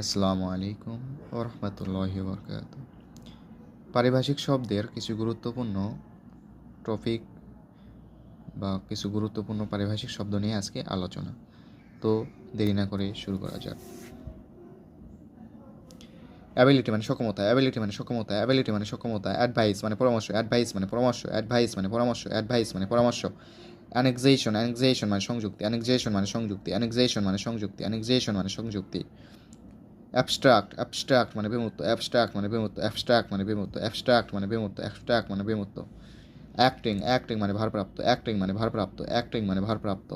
আসসালামু আলাইকুম ও রহমতুল্লাহি বরকাত পারিভাষিক শব্দের কিছু গুরুত্বপূর্ণ টপিক বা কিছু গুরুত্বপূর্ণ পারিভাষিক শব্দ নিয়ে আজকে আলোচনা। তো দেরি না করে শুরু করা যাক। অ্যাবিলিটি মানে সক্ষমতা অ্যাবিলিটি মানে সক্ষমতা অ্যাবিলিটি মানে সক্ষমতা অ্যাডভাইস মানে পরামর্শ অ্যাডভাইস মানে পরামর্শ অ্যাডভাইস মানে পরামর্শ অ্যাডভাইস মানে পরামর্শ। অ্যানেক্সেশন অ্যানেক্সেশন মানে সংযুক্তি অ্যানেক্সেশন মানে সংযুক্তি অ্যানেক্সেশন মানে সংযুক্তি অ্যানেক্সেশন মানে সংযুক্তি। অ্যাবস্ট্রাক্ট অ্যাবস্ট্রাক্ট মানে বিমূর্ত অ্যাবস্ট্রাক্ট মানে বিমূর্ত অ্যাবস্ট্রাক্ট মানে বিমূর্ত অ্যাবস্ট্রাক্ট মানে বিমূর্ত অ্যাবস্ট্রাক্ট মানে বিমূর্ত। অ্যাক্টিং অ্যাক্টিং মানে ভারপ্রাপ্ত অ্যাক্টিং মানে ভারপ্রাপ্ত অ্যাক্টিং মানে ভারপ্রাপ্ত।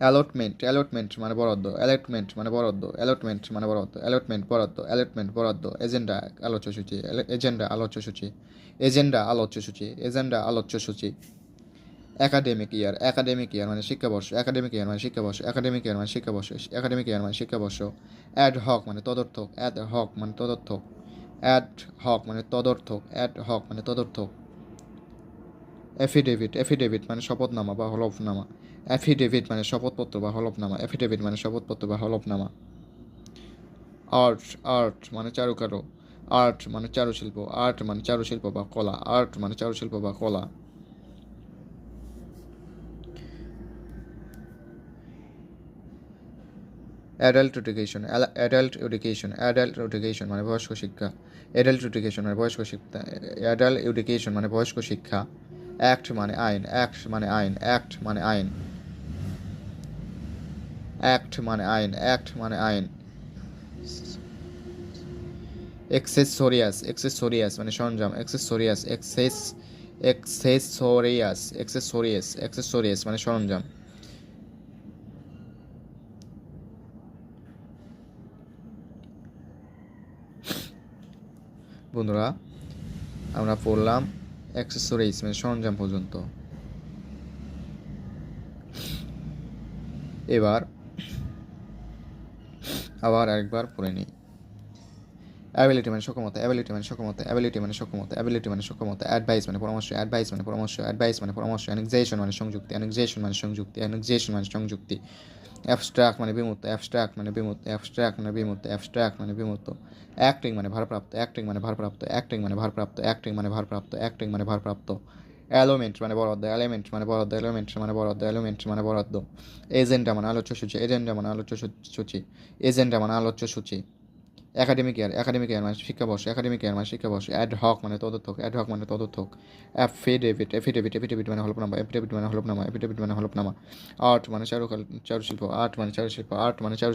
অ্যালটমেন্ট অ্যালটমেন্ট মানে বরাদ্দ অ্যালটমেন্ট মানে বরাদ্দ অ্যালটমেন্ট মানে বরাদ্দ অ্যালটমেন্ট বরাদ্দ অ্যালটমেন্ট বরাদ্দ এজেন্ডা আলোচ্য সূচি এজেন্ডা আলোচ্য সূচি এজেন্ডা আলোচ্য সূচি এজেন্ডা আলোচ্য সূচি। একাডেমিক ইয়ার একাডেমিক ইয়ার মানে শিক্ষাবর্ষ একাডেমিক ইয়ার মানে শিক্ষাবর্ষ একাডেমিক ইয়ার মানে শিক্ষাবর্ষ একাডেমিক ইয়ার মানে শিক্ষাবর্ষ। অ্যাড হক মানে তদর্থক অ্যাড হক মানে তদর্থক অ্যাড হক মানে তদর্থক অ্যাড হক মানে তদর্থক। এফিডেভিট এফিডেভিট মানে শপথনামা বা হলফনামা। অ্যাফিডেভিট মানে শপথপত্র বা হলফনামা অ্যাফিডেভিট মানে শপথপত্র বা হলফনামা। আর্ট আর্ট মানে চারুকারু আর্ট মানে চারুশিল্প আর্ট মানে চারুশিল্প বা কলা আর্ট মানে চারুশিল্প বা কলা। Adult education adult education adult education মানে বয়স্ক শিক্ষা অ্যাডাল্ট এডুকেশন মানে বয়স্ক শিক্ষা অ্যাডাল্ট এডুকেশন মানে বয়স্ক শিক্ষা অ্যাক্ট মানে আইন অ্যাক্ট মানে আইন অ্যাক্ট মানে আইন অ্যাক্ট মানে আইন অ্যাক্ট মানে আইন এক্সেসরিয়াস এক্সেসরিয়াস মানে সরঞ্জাম এক্সেসরিয়াস এক্সেস এক্সেসরিয়াস এক্সেসরিয়াস এক্সেসরিয়াস মানে সরঞ্জাম। বন্ধুরা আমরা পড়লাম অ্যাক্সেসরিজ মানে সরঞ্জাম পর্যন্ত। এবার আবার একবার পড়ে নিই। অ্যাবিলিটি মানে সক্ষমতা অ্যাবিলিটি মানে সক্ষমতা অ্যাবিলিটি মানে সক্ষমতা অ্যাবিলিটি মানে সক্ষমতা অ্যাডভাইস মানে পরামর্শ অ্যাডভাইস মানে পরামর্শ অ্যাডভাইস মানে পরামর্শ অ্যানেক্সেশন মানে সংযুক্তি অ্যানেক্সেশন মানে সংযুক্তি অ্যানেক্সেশন মানে সংযুক্তি অ্যাবস্ট্রাক্ট মানে বিমূর্ত অ্যাবস্ট্রাক্ট মানে বিমূর্ত অ্যাবস্ট্রাক্ট মানে বিমূর্ত অ্যাবস্ট্রাক্ট মানে বিমূর্ত অ্যাক্টিং মানে ভারপ্রাপ্ত অ্যাক্টিং মানে ভারপ্রাপ্ত অ্যাক্টিং মানে ভারপ্রাপ্ত অ্যাক্টিং মানে ভারপ্রাপ্ত অ্যাক্টিং মানে ভারপ্রাপ্ত এলোমেন্ট মানে বরাদ্দ এলিমেন্ট মানে বরাদ্দ এলিমেন্ট মানে বরাদ্দ এলিমেন্ট মানে বরাদ্দ এজেন্ডা মানে আলোচ্য সূচি এজেন্ডা মানে আলোচ্য সূচি এজেন্ডা মানে আলোচ্য সূচি একাডেমিক ইয়ার একাডেমিক ইয়ার মানে শিক্ষাবর্ষ একাডেমিক ইয়ার মানে শিক্ষাবর্ষ অ্যাড হক মানে তদর্থক অ্যাড হক মানে তদর্থক অ্যাফিডেভিট এফিডেভিট এফিডেভিট মানে হলফনামা এফিডেভিট মানে হলফনামা এফিডেভিট মানে হলফনামা আর্ট মানে চারুকাল, চারুশিল্প আর্ট মানে চারুশিল্প আর্ট মানে চারু